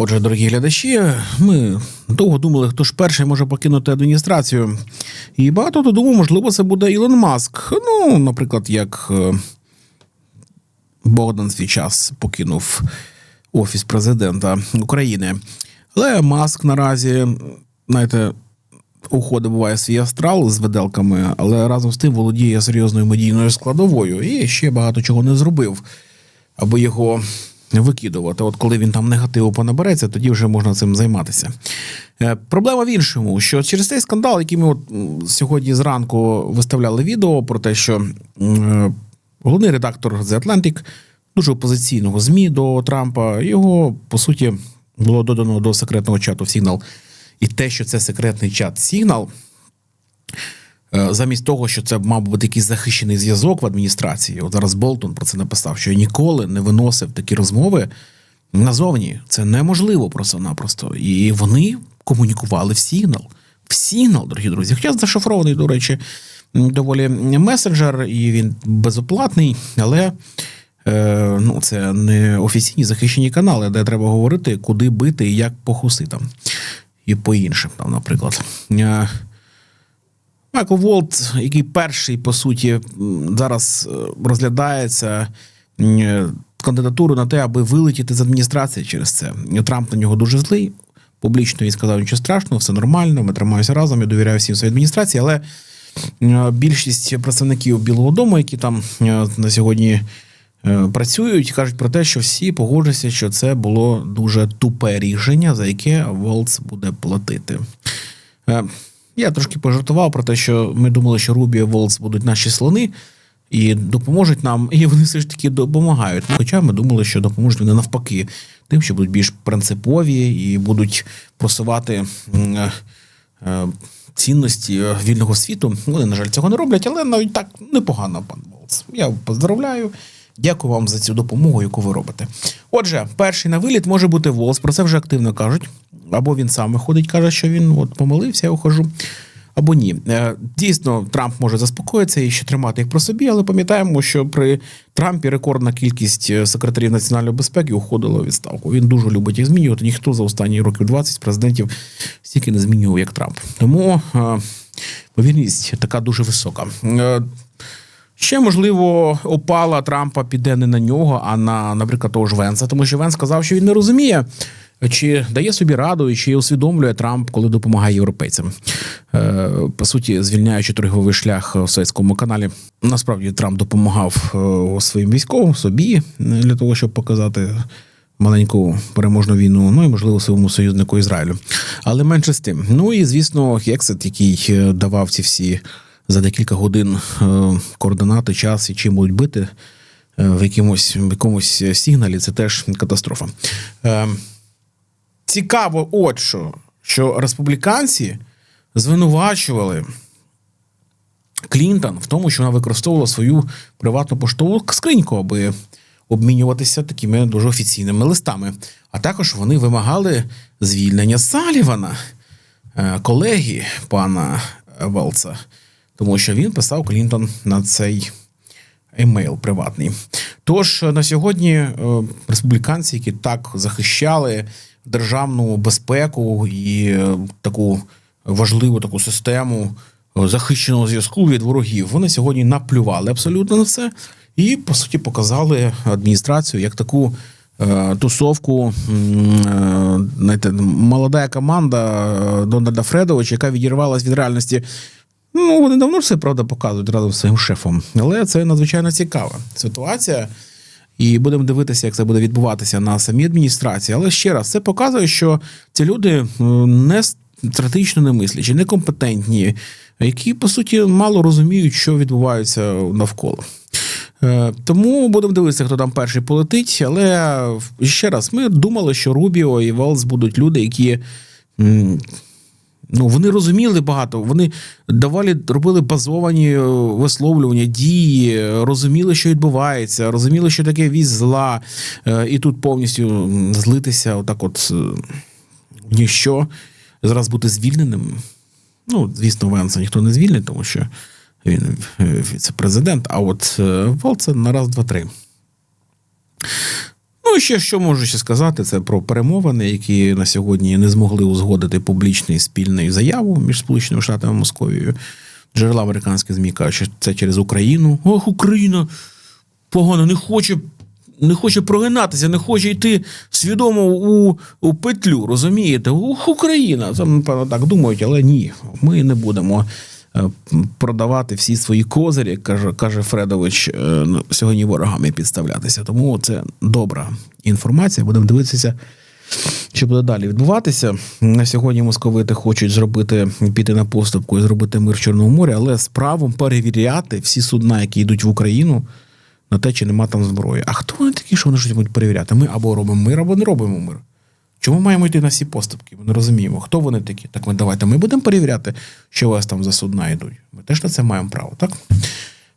Отже, дорогі глядачі, ми довго думали, хто ж перший може покинути адміністрацію. І багато хто думав, можливо, це буде Ілон Маск. Ну, наприклад, як е, Богдан свій час покинув офіс президента України. Але Маск наразі, знаєте, уходить буває свій астрал з виделками, але разом з тим володіє серйозною медійною складовою і ще багато чого не зробив, аби його викидувати. От коли він там негативу понабереться, тоді вже можна цим займатися. Е, Проблема в іншому, що через цей скандал, який ми от сьогодні зранку виставляли відео про те, що головний редактор The Atlantic, дуже опозиційного ЗМІ до Трампа, його по суті було додано до секретного чату Signal. І те, що це секретний чат Е, Замість того, що це мав бути якийсь захищений зв'язок в адміністрації, от зараз Болтон про це написав, що ніколи не виносив такі розмови назовні. Це неможливо просто-напросто. І вони комунікували в сигнал. В сигнал, дорогі друзі. Хоча зашифрований, до речі, доволі месенджер, і він безоплатний, але е, ну, це не офіційні захищені канали, де треба говорити, куди бити і як по хуситам. І по іншим, там, наприклад. Е, Майкл Волт, який перший, по суті, зараз е, розглядається е, кандидатуру на те, аби вилетіти з адміністрації через це. Трамп на нього дуже злий. Публічно він сказав, нічого страшного, все нормально, ми тримаємося разом, я довіряю всім своїй адміністрації. Але е, більшість представників Білого Дому, які там е, на сьогодні е, працюють, кажуть про те, що всі погоджуються, що це було дуже тупе рішення, за яке Волц буде платити. Я трошки пожартував про те, що ми думали, що Рубі і Волц будуть наші слони і допоможуть нам, і вони все ж таки допомагають. Хоча ми думали, що допоможуть вони навпаки, тим, що будуть більш принципові і будуть просувати е, е, цінності е, вільного світу. Вони, на жаль, цього не роблять, але навіть так непогано, пан Волц. Я поздравляю. Дякую вам за цю допомогу, яку ви робите. Отже, перший на виліт може бути Волс. Про це вже активно кажуть. Або він сам виходить, каже, що він от помилився, я ухожу. Або ні. Е, Дійсно, Трамп може заспокоїтися і ще тримати їх про собі, але пам'ятаємо, що при Трампі рекордна кількість е, секретарів національної безпеки уходила у відставку. Він дуже любить їх змінювати. Ніхто за останні років 20 президентів стільки не змінював, як Трамп. Тому е, повірність така дуже висока. Е, Ще можливо, опала Трампа піде не на нього, а на, наприклад, того ж Венса, тому що Венс сказав, що він не розуміє, чи дає собі раду, і чи усвідомлює Трамп, коли допомагає європейцям. Е, по суті, звільняючи торговий шлях в Советському каналі. Насправді Трамп допомагав е, своїм військовим собі е, для того, щоб показати. Маленьку переможну війну, ну і можливо своєму союзнику Ізраїлю. Але менше з тим. Ну і звісно, Хексет, який давав ці всі за декілька годин координати, час і чим будуть бити в якомусь, в якомусь сигналі, це теж катастрофа. Е, Цікаво, от що, що республіканці звинувачували Клінтон в тому, що вона використовувала свою приватну поштову скриньку, аби обмінюватися такими дуже офіційними листами. А також вони вимагали звільнення Салівана, е, колеги пана Велца, тому що він писав Клінтон на цей емейл приватний. Тож на сьогодні е, республіканці, які так захищали державну безпеку і е, таку важливу таку систему е, захищеного зв'язку від ворогів, вони сьогодні наплювали абсолютно на це і по суті показали адміністрацію як таку. е, Тусовку знаєте, молода команда Дональда Фредовича, яка відірвалась від реальності. Ну, вони давно все правда показують разом з своїм шефом. Але це надзвичайно цікава ситуація. І будемо дивитися, як це буде відбуватися на самій адміністрації. Але ще раз, це показує, що ці люди е, не стратегічно не мислячі, некомпетентні, які по суті мало розуміють, що відбувається навколо. Е, Тому будемо дивитися, хто там перший полетить. Але ще раз, ми думали, що Рубіо і Велс будуть люди, які. Ну, вони розуміли багато, вони давали, робили базовані е, висловлювання, дії, розуміли, що відбувається, розуміли, що таке віз зла, е, і тут повністю злитися, отак, от е, ніщо, зараз бути звільненим. Ну, звісно, Венса ніхто не звільнить, тому що він віце-президент, а от Волца на раз, два, три. Ще що можу ще сказати, це про перемовини, які на сьогодні не змогли узгодити публічний спільний заяву між Сполученими Штатами і Московією. Джерела американських ЗМІ кажуть, що це через Україну. Ох, Україна погано не хоче. Не хоче прогинатися, не хоче йти свідомо у, у петлю, розумієте? Ух, Україна. Там, напевно, так думають, але ні, ми не будемо продавати всі свої козирі, каже, каже Фредович, е, ну, сьогодні ворогами підставлятися. Тому це добра інформація. Будемо дивитися, що буде далі відбуватися. На сьогодні московити хочуть зробити піти на поступку і зробити мир в Чорному морі, але з правом перевіряти всі судна, які йдуть в Україну, на те, чи нема там зброї. А хто вони такі, що вони щось будуть перевіряти? Ми або робимо мир, або не робимо мир. Чому маємо йти на всі поступки? Ми не розуміємо, хто вони такі. Так ми давайте ми будемо перевіряти, що у вас там за судна йдуть. Ми теж на це маємо право, так?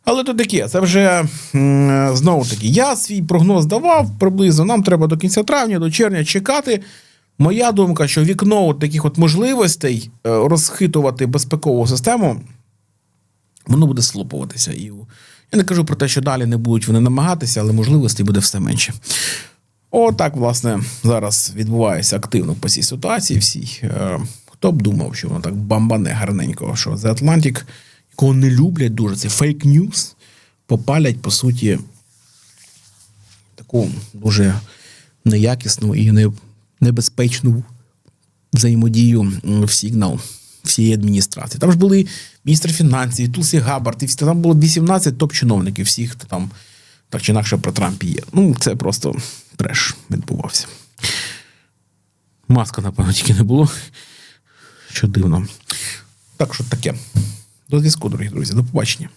Але то таке, це вже м, знову таки. Я свій прогноз давав приблизно. Нам треба до кінця травня, до червня чекати. Моя думка, що вікно от таких от можливостей е, розхитувати безпекову систему, воно буде слопуватися. І я не кажу про те, що далі не будуть вони намагатися, але можливостей буде все менше. Отак, власне, зараз відбувається активно по цій ситуації. Всій. Е, Хто б думав, що воно так бамбане гарненько, що The Atlantic, якого не люблять дуже, це фейк ньюс, попалять, по суті, таку дуже неякісну і небезпечну взаємодію в сигнал всієї адміністрації. Там ж були міністр фінансів, Тулсі Габард, і там було 18 топ-чиновників, всіх, хто там так чи інакше про Трампі є. Ну, це просто треш відбувався. Маска, напевно, тільки не було. Що дивно. Так що таке. До зв'язку, дорогі друзі. До побачення.